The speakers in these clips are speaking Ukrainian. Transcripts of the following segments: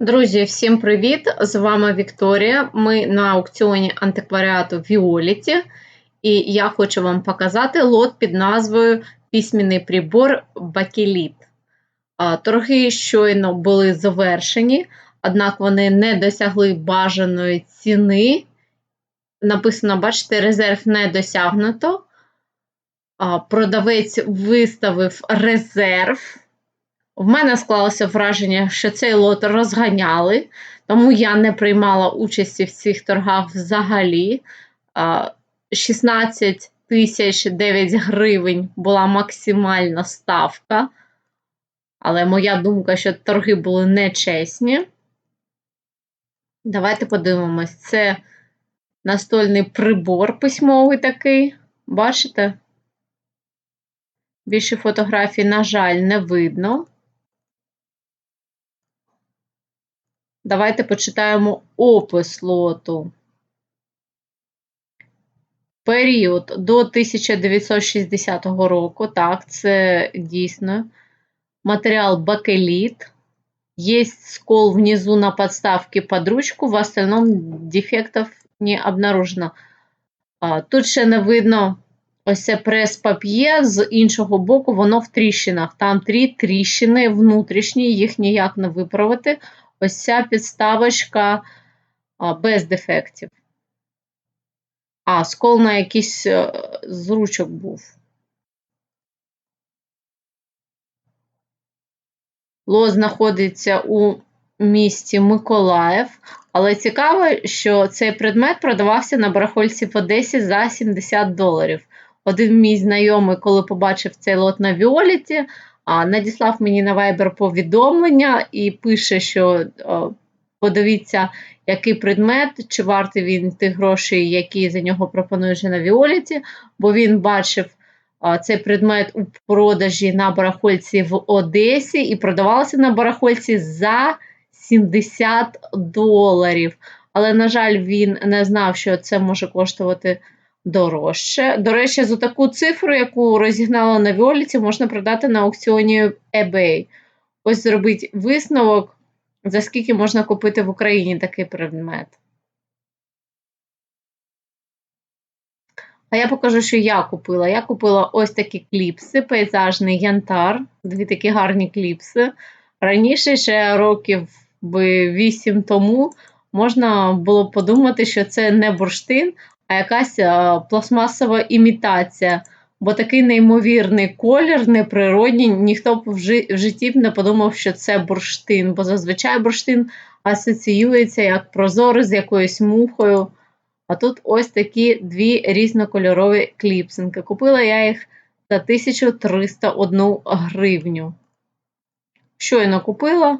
Друзі, всім привіт! З вами Вікторія. Ми на аукціоні антикваріату Віоліті, і я хочу вам показати лот під назвою Письменний прибор Бакеліт. Торги щойно були завершені, однак вони не досягли бажаної ціни. Написано, бачите, резерв не досягнуто. Продавець виставив резерв. В мене склалося враження, що цей лот розганяли, тому я не приймала участі в цих торгах взагалі. 16 тисяч 9 гривень була максимальна ставка. Але моя думка, що торги були нечесні. Давайте подивимось. Це настольний прибор письмовий такий. Бачите? Більше фотографій, на жаль, не видно. Давайте почитаємо опис лоту. Період до 1960 року. Так, це дійсно. Материал бакелит. Есть скол внизу на подставке под ручку, в остальном дефектов не обнаружено. Тут ще не видно ось це прес-пап'є, з іншого боку, воно в тріщинах. Там три тріщини внутрішні, їх ніяк не виправити. Ось ця підставочка без дефектів. А, скол на якийсь е, з ручок був. Ло знаходиться у місті Миколаїв, але цікаво, що цей предмет продавався на барахольці в Одесі за 70 доларів. Один мій знайомий, коли побачив цей лот на Віоліті, надіслав мені на Viber повідомлення і пише, що подивіться, який предмет, чи вартий він тих грошей, які за нього пропонують на Віоліті, бо він бачив цей предмет у продажі на барахольці в Одесі і продавався на барахольці за 70 доларів. Але, на жаль, він не знав, що це може коштувати дорожче. До речі, за таку цифру, яку розігнали на Віоліті, можна продати на аукціоні eBay. Ось зробить висновок, за скільки можна купити в Україні такий предмет. А я покажу, що я купила. Я купила ось такі кліпси, пейзажний янтар, дві такі гарні кліпси. Раніше, ще років 8 тому, можна було подумати, що це не бурштин, а якась пластмасова імітація. Бо такий неймовірний колір, неприродній, ніхто б в житті б не подумав, що це бурштин, бо зазвичай бурштин асоціюється як прозорий з якоюсь мухою. А тут ось такі дві різнокольорові кліпсинки. Купила я їх за 1301 гривню. Щойно купила,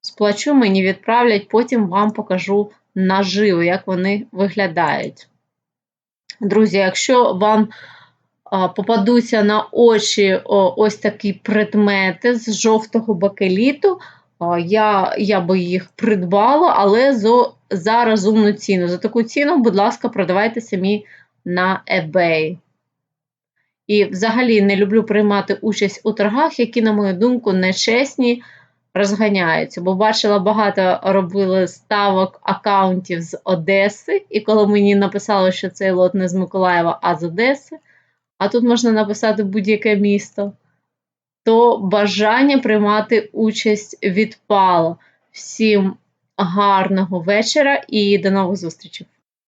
сплачу, мені відправлять, потім вам покажу наживо, як вони виглядають. Друзі, якщо вам попадуться на очі ось такі предмети з жовтого бакеліту, я я би їх придбала, але за, за розумну ціну. За таку ціну, будь ласка, продавайте самі на eBay. І взагалі не люблю приймати участь у торгах, які, на мою думку, нечесні розганяються. Бо бачила, багато робили ставок аккаунтів з Одеси, і коли мені написали, що цей лот не з Миколаєва, а з Одеси, а тут можна написати будь-яке місто, то бажання приймати участь відпало. Всім гарного вечора і до нових зустрічей!